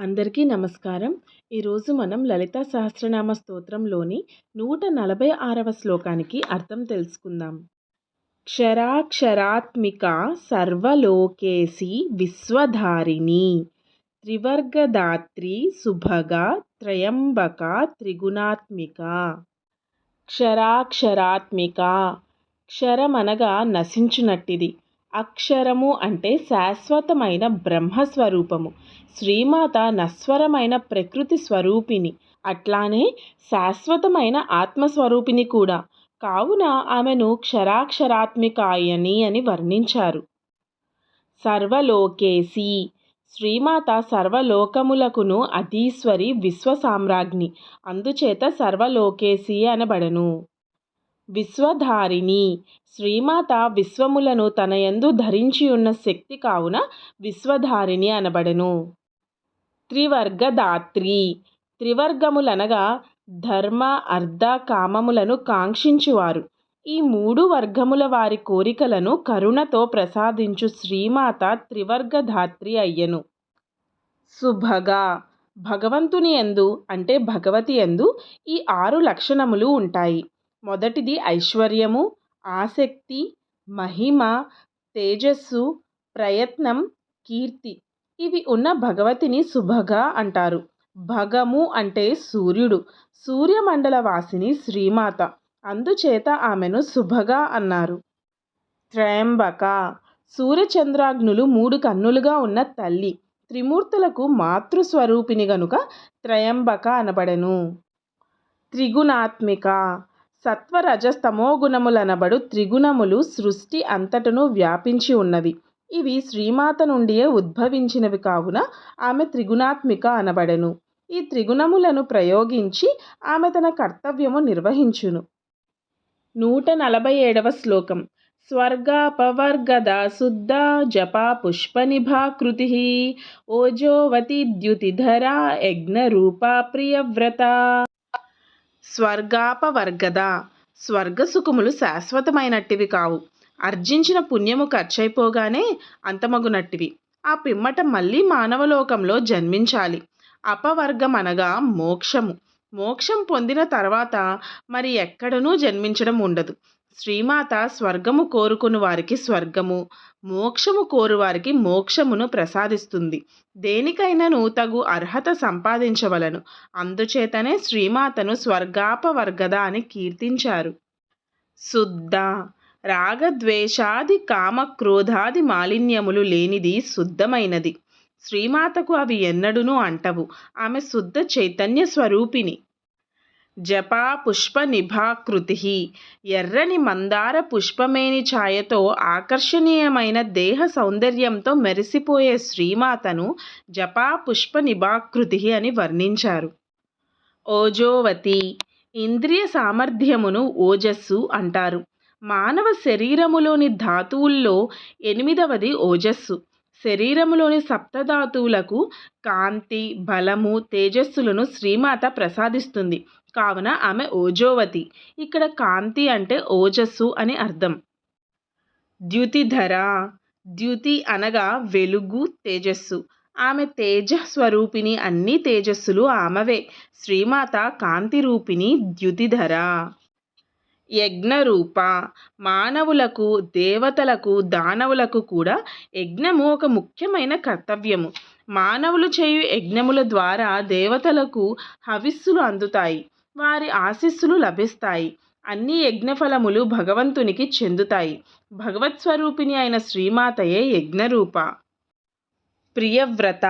అందరికీ నమస్కారం. ఈరోజు మనం లలిత సహస్రనామ స్తోత్రంలోని నూట నలభై ఆరవ శ్లోకానికి అర్థం తెలుసుకుందాం. క్షరాక్షరాత్మిక సర్వలోకేసి విశ్వధారిణి త్రివర్గదాత్రి శుభగ త్రయంబక త్రిగుణాత్మిక క్షరాక్షరాత్మిక క్షరమనగా నశించునట్టిది. అక్షరము అంటే శాశ్వతమైన బ్రహ్మస్వరూపము. శ్రీమాత నస్వరమైన ప్రకృతి స్వరూపిణి. అట్లానే శాశ్వతమైన ఆత్మస్వరూపిణి కూడా. కావున ఆమెను క్షరాక్షరాత్మికాయని అని వర్ణించారు. సర్వలోకేసి శ్రీమాత సర్వలోకములకును అధీశ్వరి విశ్వసామ్రాజ్ఞి. అందుచేత సర్వలోకేసి అనబడను. విశ్వధారిణి. శ్రీమాత విశ్వములను తన యందు ధరించి ఉన్న శక్తి కావున విశ్వధారిణి అనబడెను. త్రివర్గదాత్రి. త్రివర్గములనగా ధర్మ అర్ధ కామములను కాంక్షించువారు. ఈ మూడు వర్గముల వారి కోరికలను కరుణతో ప్రసాదించు శ్రీమాత త్రివర్గధాత్రి అయ్యను. శుభగా భగవంతుని ఎందు అంటే భగవతి ఎందు ఈ ఆరు లక్షణములు ఉంటాయి. మొదటిది ఐశ్వర్యము ఆసక్తి మహిమ తేజస్సు ప్రయత్నం కీర్తి. ఇవి ఉన్న భగవతిని శుభగా అంటారు. భగము అంటే సూర్యుడు. సూర్యమండల వాసిని శ్రీమాత. అందుచేత ఆమెను శుభగా అన్నారు. త్రయంబక. సూర్యచంద్రాగ్నులు మూడు కన్నులుగా ఉన్న తల్లి. త్రిమూర్తులకు మాతృస్వరూపిణి గనుక త్రయంబక అనబడెను. త్రిగుణాత్మిక. సత్వరజస్తమో గుణములనబడు త్రిగుణములు సృష్టి అంతటను వ్యాపించి ఉన్నవి. ఇవి శ్రీమాత నుండియే ఉద్భవించినవి కావున ఆమె త్రిగుణాత్మిక అనబడెను. ఈ త్రిగుణములను ప్రయోగించి ఆమె తన కర్తవ్యము నిర్వహించును. నూట నలభై ఏడవ శ్లోకం. స్వర్గాపవర్గద శుద్ధ జప పుష్పనిభాకృతి ఓజోవతి ద్యుతిధరా యజ్ఞరూప ప్రియవ్రత. స్వర్గాపవర్గద. స్వర్గసుఖములు శాశ్వతమైనట్టివి కావు. అర్జించిన పుణ్యము ఖర్చయిపోగానే అంతమగునట్టివి. ఆ పిమ్మట మళ్ళీ మానవలోకంలో జన్మించాలి. అపవర్గం అనగా మోక్షము. మోక్షం పొందిన తర్వాత మరి ఎక్కడనూ జన్మించడం ఉండదు. శ్రీమాత స్వర్గము కోరుకుని వారికి స్వర్గము మోక్షము కోరువారికి మోక్షమును ప్రసాదిస్తుంది. దేనికైనాను తగు అర్హత సంపాదించవలను. అందుచేతనే శ్రీమాతను స్వర్గాపవర్గద అని కీర్తించారు. శుద్ధ రాగద్వేషాది కామక్రోధాది మాలిన్యములు లేనిది శుద్ధమైనది. శ్రీమాతకు అవి ఎన్నడూనూ అంటవు. ఆమె శుద్ధ చైతన్య స్వరూపిణి. జపా పుష్ప నిభాకృతి ఎర్రని మందార పుష్పమేని ఛాయతో ఆకర్షణీయమైన దేహ సౌందర్యంతో మెరిసిపోయే శ్రీమాతను జపా పుష్ప నిభాకృతి అని వర్ణించారు. ఓజోవతి ఇంద్రియ సామర్థ్యమును ఓజస్సు అంటారు. మానవ శరీరములోని ధాతువుల్లో ఎనిమిదవది ఓజస్సు. శరీరములోని సప్తధాతువులకు కాంతి బలము తేజస్సులను శ్రీమాత ప్రసాదిస్తుంది. కావున ఆమె ఓజోవతి. ఇక్కడ కాంతి అంటే ఓజస్సు అని అర్థం. ద్యుతిధర. ద్యుతి అనగా వెలుగు తేజస్సు. ఆమె తేజ స్వరూపిణి అన్ని తేజస్సులు ఆమెవే. శ్రీమాత కాంతి రూపిణి ద్యుతిధర. యజ్ఞరూప మానవులకు దేవతలకు దానవులకు కూడా యజ్ఞము ఒక ముఖ్యమైన కర్తవ్యము. మానవులు చేయు యజ్ఞముల ద్వారా దేవతలకు హవిస్సులు అందుతాయి. వారి ఆశీస్సులు లభిస్తాయి. అన్ని యజ్ఞఫలములు భగవంతునికి చెందుతాయి. భగవత్ స్వరూపిణి అయిన శ్రీమాతయే యజ్ఞరూప. ప్రియవ్రత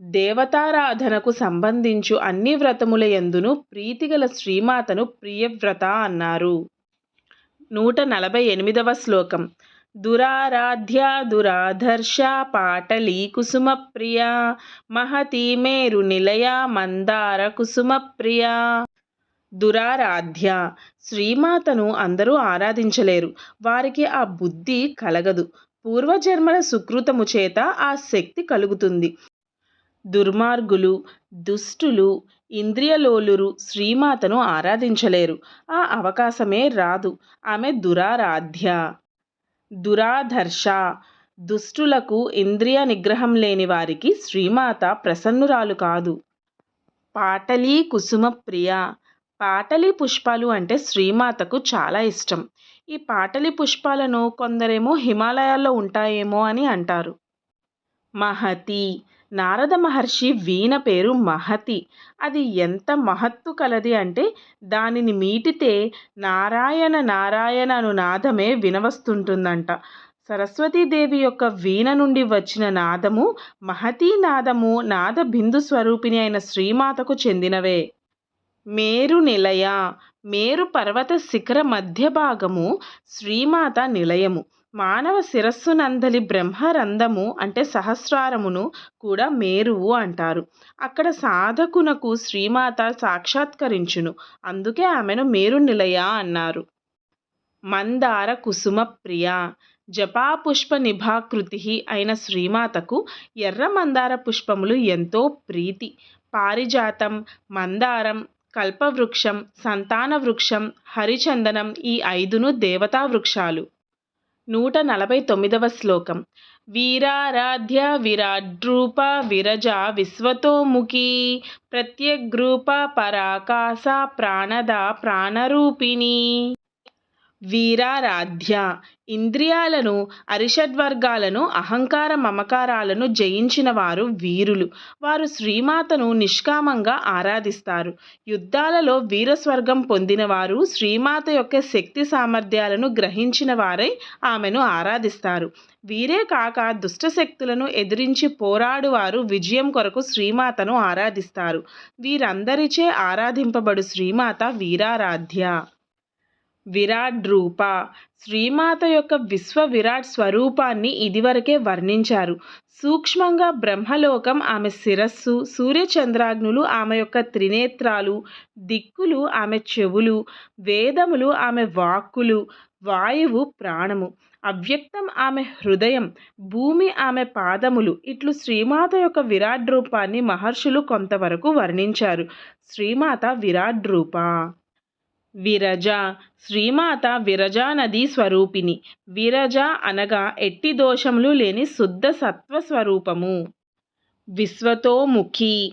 దేవతారాధనకు సంబంధించు అన్ని వ్రతముల ఎందును ప్రీతిగల శ్రీమాతను ప్రియవ్రత అన్నారు. నూట నలభై ఎనిమిదవ శ్లోకం. దురారాధ్య దురాధర్ష పాటలీ కుసుమ ప్రియ మహతి మేరు నిలయ మందార కుసుమ ప్రియ. దురారాధ్య శ్రీమాతను అందరూ ఆరాధించలేరు. వారికి ఆ బుద్ధి కలగదు. పూర్వజన్మల సుకృతము చేత ఆ శక్తి కలుగుతుంది. దుర్మార్గులు దుష్టులు ఇంద్రియలోలురు శ్రీమాతను ఆరాధించలేరు. ఆ అవకాశమే రాదు. ఆమె దురారాధ్య దురాధర్ష. దుష్టులకు ఇంద్రియ నిగ్రహం లేని వారికి శ్రీమాత ప్రసన్నురాలు కాదు. పాటలీ కుసుమ ప్రియ. పాటలీ పుష్పాలు అంటే శ్రీమాతకు చాలా ఇష్టం. ఈ పాటలి పుష్పాలను కొందరేమో హిమాలయాల్లో ఉంటాయేమో అని అంటారు. మహతి నారద మహర్షి వీణ పేరు మహతి. అది ఎంత మహత్తు కలది అంటే దానిని మీటితే నారాయణ నారాయణ అను నాదమే వినవస్తుంటుందంట. సరస్వతీదేవి యొక్క వీణ నుండి వచ్చిన నాదము మహతీ నాదము నాద బిందు స్వరూపిణి అయిన శ్రీమాతకు చెందినవే. మేరు నిలయ మేరు పర్వత శిఖర మధ్య భాగము శ్రీమాత నిలయము. మానవ శిరస్సు నందలి బ్రహ్మరంధము అంటే సహస్రారమును కూడా మేరువు అంటారు. అక్కడ సాధకునకు శ్రీమాత సాక్షాత్కరించును. అందుకే ఆమెను మేరు నిలయ అన్నారు. మందార కుసుమ ప్రియ జపాపుష్ప నిభాకృతి అయిన శ్రీమాతకు ఎర్ర మందార పుష్పములు ఎంతో ప్రీతి. పారిజాతం మందారం కల్పవృక్షం సంతాన వృక్షం హరిచందనం ఈ ఐదును దేవతా వృక్షాలు నూట నలభై తొమ్మిదవ శ్లోకం. వీరారాధ్య విరాడ్రూప విరజ విశ్వతోముఖి ప్రత్యగ్రూప పరాకాశ ప్రాణద ప్రాణరూపిణి. వీరారాధ్య ఇంద్రియాలను అరిషడ్వర్గాలను అహంకార మమకారాలను జయించిన వారు వీరులు. వారు శ్రీమాతను నిష్కామంగా ఆరాధిస్తారు. యుద్ధాలలో వీరస్వర్గం పొందినవారు శ్రీమాత యొక్క శక్తి సామర్థ్యాలను గ్రహించిన వారై ఆమెను ఆరాధిస్తారు. వీరే కాక దుష్టశక్తులను ఎదిరించి పోరాడువారు విజయం కొరకు శ్రీమాతను ఆరాధిస్తారు. వీరందరిచే ఆరాధింపబడు శ్రీమాత వీరారాధ్య. విరాట్ రూప. శ్రీమాత యొక్క విశ్వ విరాట్ స్వరూపాన్ని ఇదివరకే వర్ణించారు. సూక్ష్మంగా బ్రహ్మలోకం ఆమె శిరస్సు సూర్యచంద్రాగ్నులు ఆమె యొక్క త్రినేత్రాలు దిక్కులు ఆమె చెవులు వేదములు ఆమె వాక్కులు వాయువు ప్రాణము. అవ్యక్తం ఆమె హృదయం భూమి ఆమె పాదములు. ఇట్లు శ్రీమాత యొక్క విరాట్ రూపాన్ని మహర్షులు కొంతవరకు వర్ణించారు. శ్రీమాత విరాట్ రూప. విరజ శ్రీమాత విరజానది స్వరూపిణి. విరజ అనగా ఎట్టి దోషములు లేని శుద్ధ సత్వస్వరూపము. విశ్వతోముఖి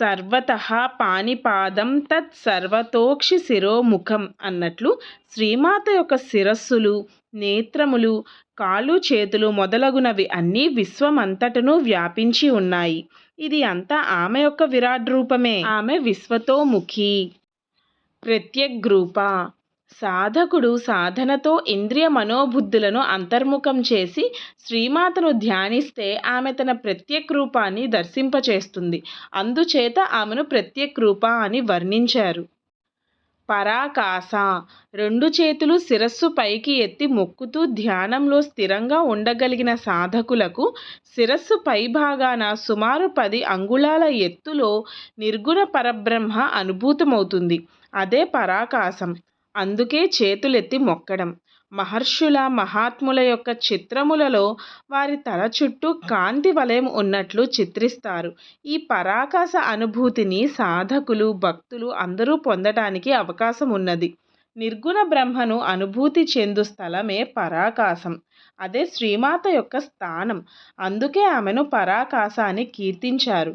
సర్వత పానిపాదం తత్ సర్వతోక్షి శిరోముఖం అన్నట్లు శ్రీమాత యొక్క శిరస్సులు నేత్రములు కాళ్ళు చేతులు మొదలగునవి అన్నీ విశ్వమంతటను వ్యాపించి ఉన్నాయి. ఇది అంతా ఆమె యొక్క విరాట్ రూపమే. ఆమె విశ్వతోముఖి ప్రత్యగ్రూప. సాధకుడు సాధనతో ఇంద్రియ మనోబుద్ధులను అంతర్ముఖం చేసి శ్రీమాతను ధ్యానిస్తే ఆమె తన ప్రత్యేక రూపాన్ని దర్శింపచేస్తుంది. అందుచేత ఆమెను ప్రత్యేక రూప అని వర్ణించారు. పరాకాశ రెండు చేతులు శిరస్సు పైకి ఎత్తి మొక్కుతూ ధ్యానంలో స్థిరంగా ఉండగలిగిన సాధకులకు శిరస్సు పైభాగాన సుమారు పది అంగుళాల ఎత్తులో నిర్గుణ పరబ్రహ్మ అనుభూతమవుతుంది. అదే పరాకాశం అందుకే చేతులెత్తి మొక్కడం. మహర్షుల మహాత్ముల యొక్క చిత్రములలో వారి తల చుట్టూ కాంతి వలయం ఉన్నట్లు చిత్రిస్తారు. ఈ పరాకాశ అనుభూతిని సాధకులు భక్తులు అందరూ పొందటానికి అవకాశం ఉన్నది. నిర్గుణ బ్రహ్మను అనుభూతి చెందు స్థలమే పరాకాశం అదే శ్రీమాత యొక్క స్థానం. అందుకే ఆమెను పరాకాశ అని కీర్తించారు.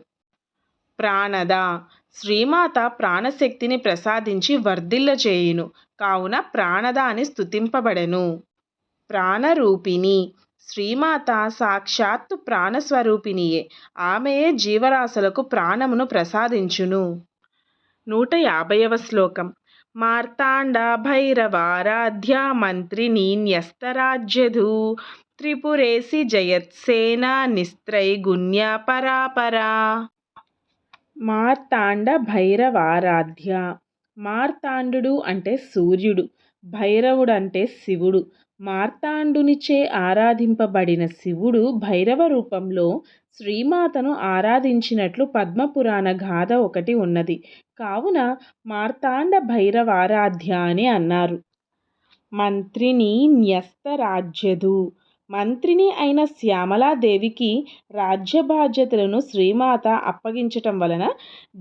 ప్రాణద! శ్రీమాత ప్రాణశక్తిని ప్రసాదించి వర్ధిల్ల చేయును కావున ప్రాణదాని స్థుతింపబడెను ప్రాణరూపిణి. శ్రీమాత సాక్షాత్తు ప్రాణస్వరూపిణియే. ఆమెయే జీవరాశులకు ప్రాణమును ప్రసాదించును. నూట యాభైవ శ్లోకం. మార్తాండ భైరవారాధ్య మంత్రిని న్యస్తరాజ్యధు. త్రిపురేసి జయత్సేన నిస్త్రైగుణ్య పరాపరా. మార్తాండ భైరవారాధ్య. మార్తాండు అంటే సూర్యుడు భైరవుడు అంటే శివుడు. మార్తాండునిచే ఆరాధింపబడిన శివుడు భైరవ రూపంలో శ్రీమాతను ఆరాధించినట్లు పద్మపురాణ గాథ ఒకటి ఉన్నది. కావున మార్తాండ భైరవారాధ్య అని అన్నారు. మంత్రిని న్యస్తరాజ్యదు మంత్రిని అయిన శ్యామలాదేవికి రాజ్య బాధ్యతలను శ్రీమాత అప్పగించటం వలన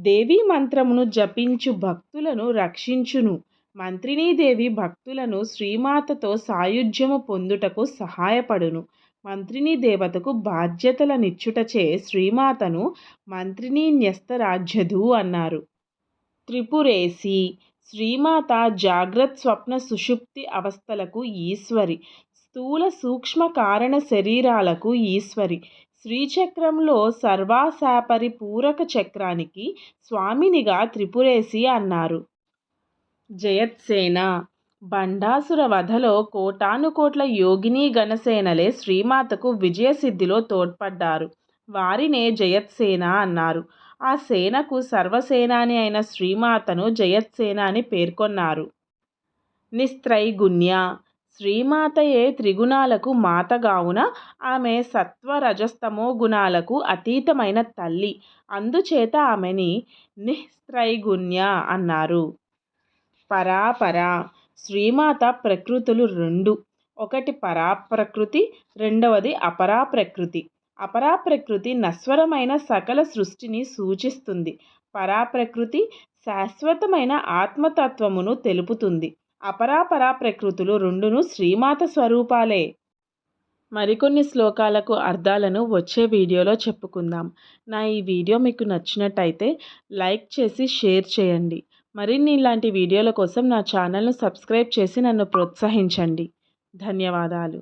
దేవీ మంత్రమును జపించు భక్తులను రక్షించును. మంత్రినీదేవి భక్తులను శ్రీమాతతో సాయుధ్యము పొందుటకు సహాయపడును. మంత్రిని దేవతకు బాధ్యతలనిచ్చుటచే శ్రీమాతను మంత్రిని న్యస్తరాజ్యధు అన్నారు. త్రిపురేసి శ్రీమాత జాగ్రత్ స్వప్న సుషుప్తి అవస్థలకు ఈశ్వరి స్థూల సూక్ష్మ కారణ శరీరాలకు ఈశ్వరి. శ్రీచక్రంలో సర్వాశాపరి పూరక చక్రానికి స్వామినిగా త్రిపురేసి అన్నారు. జయత్సేన! బండాసుర వధలో కోటానుకోట్ల యోగిని గణసేనలే శ్రీమాతకు విజయసిద్ధిలో తోడ్పడ్డారు. వారినే జయత్సేన అన్నారు. ఆ సేనకు సర్వసేనాని అయిన శ్రీమాతను జయత్సేన అని పేర్కొన్నారు. నిస్త్రైగుణ్య! శ్రీమాతయే త్రిగుణాలకు మాతగావున ఆమె సత్వరజస్తమో గుణాలకు అతీతమైన తల్లి. అందుచేత ఆమెని నిస్త్రైగుణ్య అన్నారు. పరాపర. శ్రీమాత ప్రకృతులు రెండు. ఒకటి పరాప్రకృతి రెండవది అపరాప్రకృతి. అపరాప్రకృతి నశ్వరమైన సకల సృష్టిని సూచిస్తుంది. పరాప్రకృతి శాశ్వతమైన ఆత్మతత్వమును తెలుపుతుంది. అపరాపరా ప్రకృతులు రెండును శ్రీమాత స్వరూపాలే. మరికొన్ని శ్లోకాలకు అర్థాలను వచ్చే వీడియోలో చెప్పుకుందాం. నా ఈ వీడియో మీకు నచ్చినట్టయితే లైక్ చేసి షేర్ చేయండి. మరిన్ని ఇలాంటి వీడియోల కోసం నా ఛానల్ను సబ్స్క్రైబ్ చేసి నన్ను ప్రోత్సహించండి. ధన్యవాదాలు.